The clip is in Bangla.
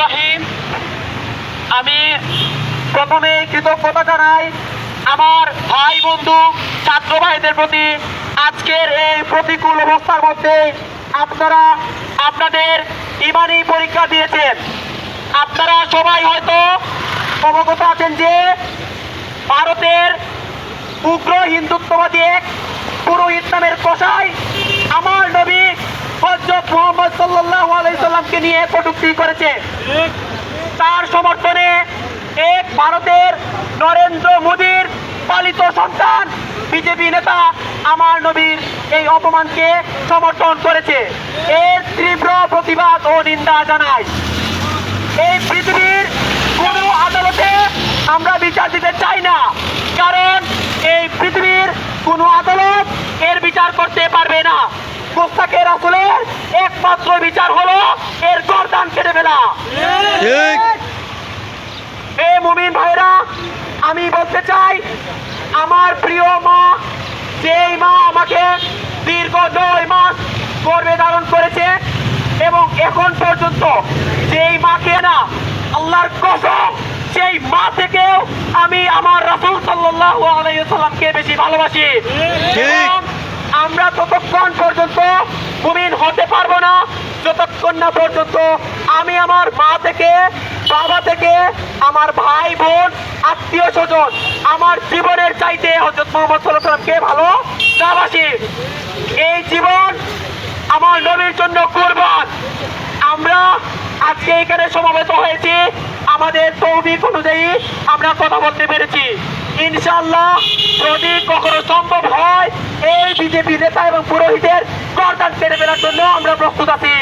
রহিম। আমি প্রথমে কৃতজ্ঞতা জানাই আমার ভাই, বন্ধু, ছাত্র ভাইদের প্রতি। আজকের এই প্রতিকূল অবস্থার মধ্যে আপনারা আপনাদের ইমানি পরীক্ষা দিয়েছেন। আপনারা সবাই হয়তো অবগত আছেন যে ভারতের উগ্র হিন্দুত্ববাদী এক পুরোহিত নামের কষাই আমার নবী হজরত মোহাম্মদ আলাইসাল্লামকে নিয়ে কটুক্তি করেছে। তার সমর্থনে এক ভারতের নরেন্দ্র মোদীর পালিত সন্তান বিজেপি নেতা আমার নবীর এই অপমানকে সমর্থন করেছে। এর তীব্র প্রতিবাদ ও নিন্দা জানায়। এই পৃথিবীর কোনো আদালতে আমরা বিচার দিতে চাই না, কারণ এই পৃথিবীর কোনো আদালত এর বিচার করতে পারবে না। পোস্তাকের আসলের একমাত্র বিচার হলো এর গরদান কেটে ফেলা। এ মুমিন ভাইরা আমি বলতে চাই আমার প্রিয় মা যেই মা আমাকে দীর্ঘ নয় মাস গর্বে ধারণ করেছে এবং এখন পর্যন্ত যেই মাকে না আল্লাহর কসম সেই মা থেকেও আমি আমার রাসূল সাল্লাল্লাহু আলাইহি সাল্লামকে বেশি ভালোবাসি। আমরা ততক্ষণ পর্যন্ত মুমিন হতে পারব না, যতক্ষণ না পর্যন্ত আমি আমার মা থেকে, বাবা থেকে, আমার ভাই, বোন, আত্মীয় স্বজন, আমার জীবনের চাইতে হজরত মোহাম্মদ সাল্লাহ সাল্লামকে ভালো নাবাসি এই জীবন আমার নবীর জন্য কুরবান। আমরা আজকে এখানে সমাবেত হয়েছি। আমাদের তৌফিক অনুযায়ী আমরা কথা বলতে পেরেছি। ইনশাল্লাহ যদি কখনো সম্ভব এই বিজেপি নেতা এবং পুরোহিতের করদান ছেড়ে ফেলার জন্য আমরা প্রস্তুত আছি।